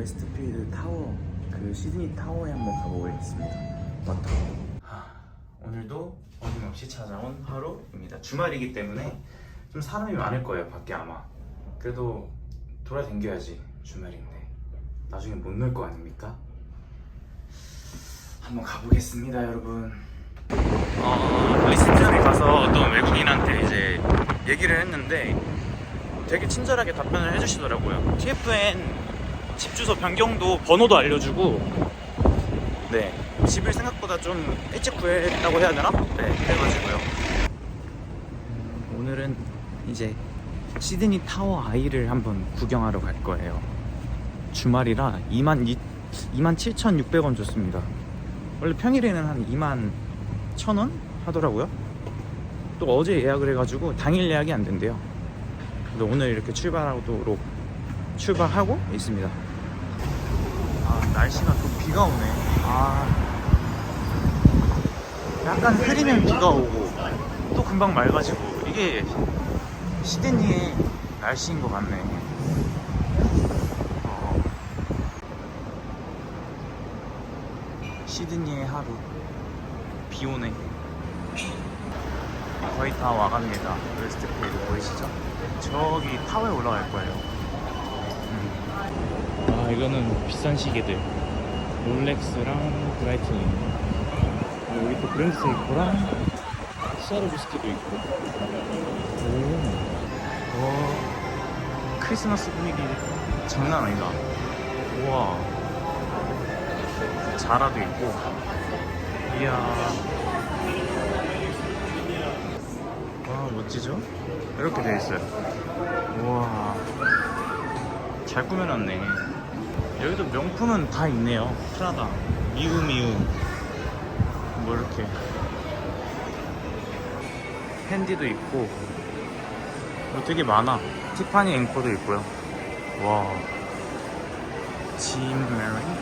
웨스트필드 타워 그 시드니 타워에 한번 가보겠습니다. 맞다. 오늘도 어김없이 찾아온 하루입니다. 주말이기 때문에 좀 사람이 많을 거예요 밖에 아마. 그래도 돌아다녀야지 주말인데 나중에 못 놀 거 아닙니까? 한번 가보겠습니다 여러분. 어, 리스트업에 가서 어떤 외국인한테 이제 얘기를 했는데 되게 친절하게 답변을 해주시더라고요. TFN 집 주소 변경도 번호도 알려주고 네 집을 생각보다 좀 일찍 구했다고 해야 되나? 네 그래가지고요. 음, 오늘은 이제 시드니 타워 아이를 한번 구경하러 갈 거예요. 주말이라 2만 2, 2만 7,600원 줬습니다. 원래 평일에는 한 2만 1,000원 하더라고요. 또 어제 예약을 해가지고 당일 예약이 안 된대요. 근데 오늘 이렇게 출발하도록 출발하고 있습니다. 아 날씨가 또 비가 오네. 아 약간 흐리면 비가 오고 또 금방 맑아지고 이게 시드니의 날씨인 것 같네. 어. 시드니의 하루 비 오네. 거의 다 와갑니다. 웨스트필드 보이시죠? 저기 타워에 올라갈 거예요. 이거는 비싼 시계들. 롤렉스랑 브라이트닝. 여기 또 그랜드 세이코랑 스와로비스키도 있고. 오. 와. 크리스마스 분위기 장난 아니다. 우와. 자라도 있고. 이야. 와 멋지죠? 이렇게 돼 있어요. 우와 잘 꾸며놨네. 여기도 명품은 다 있네요. 프라다, 미우미우, 뭐 이렇게 팬디도 있고 뭐 되게 많아. 티파니 앵커도 있고요. 와, 짐 메리,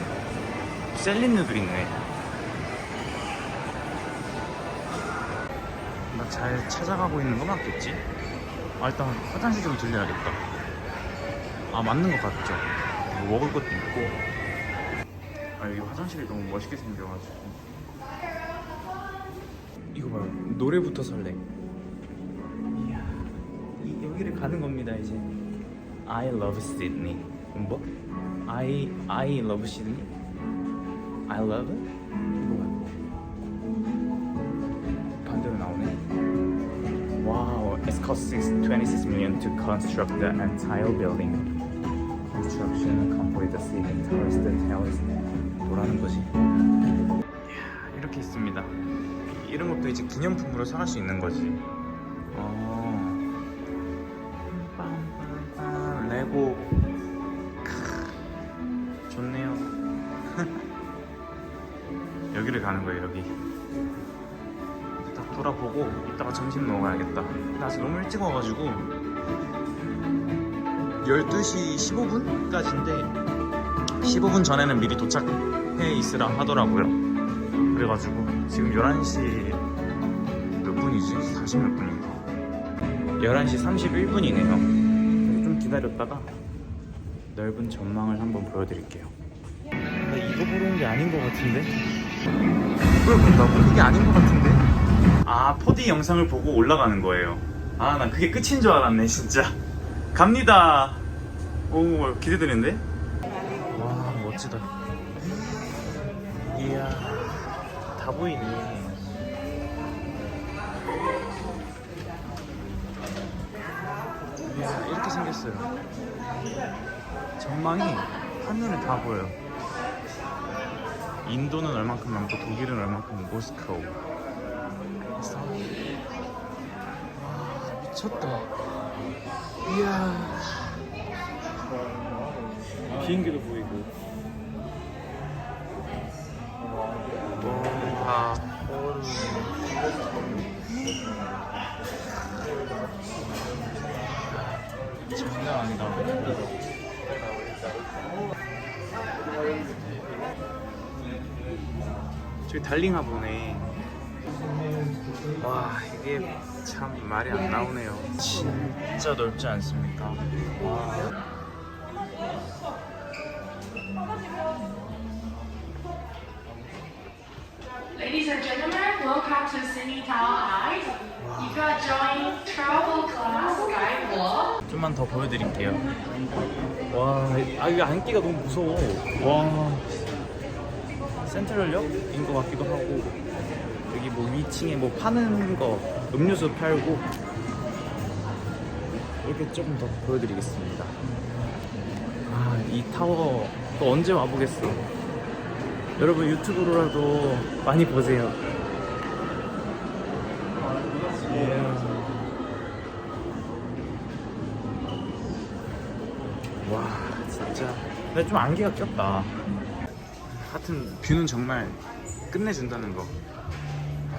셀린느도 있네. 나 잘 찾아가고 있는 거 맞겠지? 아 일단 화장실 좀 들려야겠다 아 맞는 것 같죠? 뭐 먹을 것도 있고 아 여기 화장실이 너무 멋있게 생겨가지고 이거 봐요 노래부터 설레 이야 이, 여기를 가는 겁니다 이제 I love Sydney 뭐? I, I love Sydney? I love it? 뭐야 반대로 나오네. Wow, it cost 26 million to construct the entire building. Complete the ceiling towers, the towers. 뭐라는 거지? 이야, 이렇게 있습니다. 이런 것도 이제 기념품으로 사갈 수 있는 거지. 어. 빰빰빰, 레고. 크, 좋네요. 여기를 가는 거예요, 여기. 딱 돌아보고 이따가 점심 먹어야겠다. 나 아직 너무 일찍 와가지고 12시 15분까지인데 15분 전에는 미리 도착해 있으라 하더라고요. 그래가지고 지금 11시 몇 분이지? 40 몇 분인가? 11시 31분이네요. 좀 기다렸다가 넓은 전망을 한번 보여드릴게요. 나 이거 온게 아닌 것 같은데? 이걸 본다고? 이게 아닌 것 같은데? 아, 4D 영상을 보고 올라가는 거예요. 아, 난 그게 끝인 줄 알았네, 진짜. 갑니다. 오, 기대되는데? 와, 멋지다. 이야, 다 보이네. 이야, 이렇게 생겼어요. 전망이 한눈에 다 보여요. 인도는 얼만큼 남고 독일은 얼만큼. 그래서 와 미쳤다. 이야 비행기도 보이고. 와 장난 아니다. 저기 달링하 보네. 와 이게 참 말이 안 나오네요. 진짜 넓지 않습니까? 와. Ladies and gentlemen, welcome to Sydney Tower Eyes. You got join travel class Skywalk. 좀만 더 보여드릴게요. 와, 아 이거 앉기가 너무 무서워. 와, 센트럴역인 것 같기도 하고 여기 뭐 위층에 뭐 파는 거 음료수 팔고 이렇게 조금 더 보여드리겠습니다. 아, 이 타워 또 언제 와보겠어. 여러분 유튜브로라도 많이 보세요. 예. 와 진짜 근데 좀 안개가 꼈다 하여튼 뷰는 정말 끝내준다는 거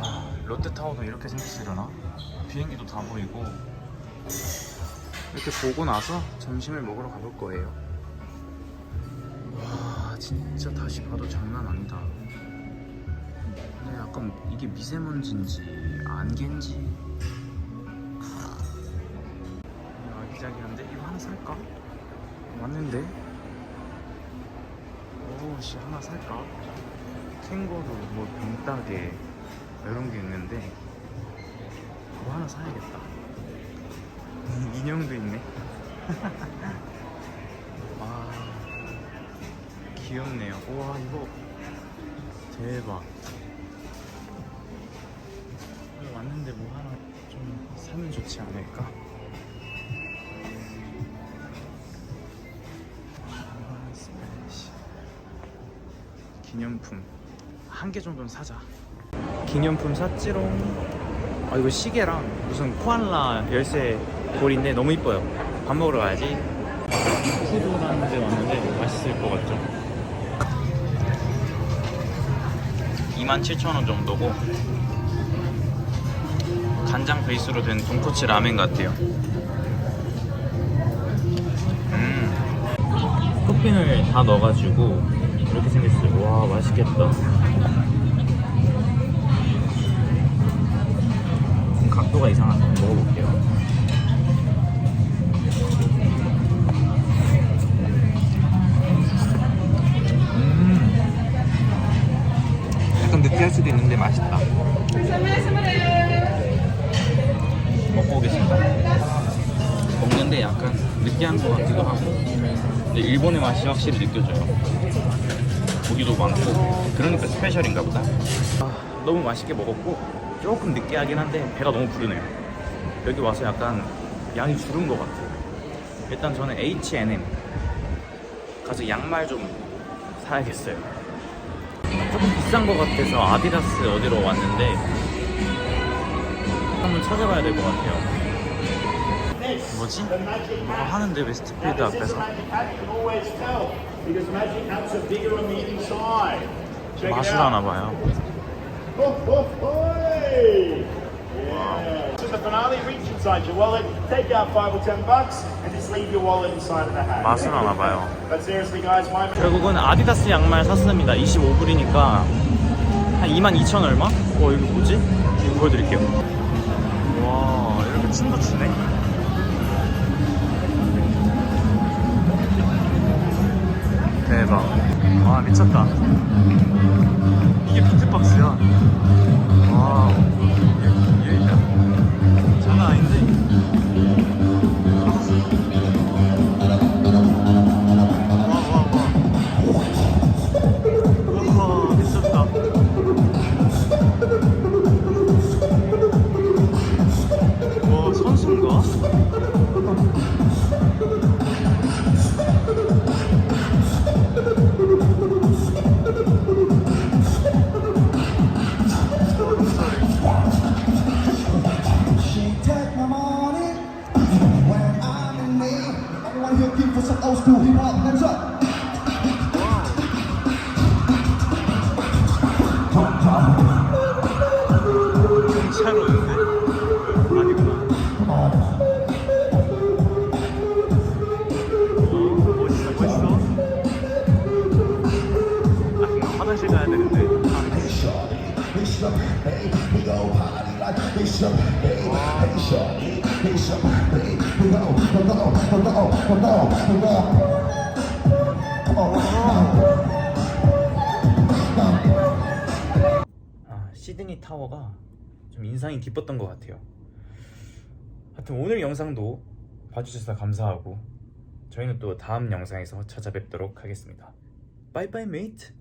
아, 롯데타워도 이렇게 생겼으려나? 비행기도 다 보이고 이렇게 보고 나서 점심을 먹으러 가볼 거예요 와 진짜 다시 봐도 장난 아니다. 근데 약간 이게 미세먼지인지 안개인지. 아, 아기자기한데? 이거 하나 살까? 왔는데? 오씨 하나 살까? 캥거루 뭐 병따개 이런 게 있는데 뭐 하나 사야겠다. 인형도 있네 귀엽네요 우와 이거 대박 왔는데 뭐 하나 좀 사면 좋지 않을까? 아. 기념품 한 개 정도는 사자. 기념품 샀지롱. 아 이거 시계랑 무슨 코알라 열쇠 돌인데 너무 이뻐요. 밥 먹으러 가야지. 푸드라는 데 왔는데 맛있을 것 같죠? 27,000원 정도고 간장 베이스로 된 돈코츠 라멘 같아요. 음. 토핑을 다 넣어가지고 이렇게 생겼어요. 와 맛있겠다. 좀 각도가 이상한데 먹어볼게요. 근데 일본의 맛이 확실히 느껴져요. 고기도 많고. 그러니까 스페셜인가 보다. 아, 너무 맛있게 먹었고 조금 느끼하긴 한데 배가 너무 부르네요. 여기 와서 약간 양이 줄은 것 같아요. 일단 저는 H&M. 가서 양말 좀 사야겠어요. 조금 비싼 것 같아서 아디다스 어디로 왔는데 한번 찾아봐야 될 것 같아요 뭐지? 뭐가 하는데 앞에서. Check it out. 마술하나 봐요. 마술하나 봐요 결국은 아디다스 양말 샀습니다 25불이니까 한 22,000 얼마? 어 이거 뭐지? 보여드릴게요 와 이렇게 춤도 추네 대박 와 미쳤다. 이게 비트박스야? 와 얘, 얘, 장난 아닌데 아, 시드니 타워가 좀 인상이 깊었던 것 같아요. 하여튼 오늘 영상도 봐주셔서 감사하고 저희는 또 다음 영상에서 찾아뵙도록 하겠습니다. 바이바이 메이트.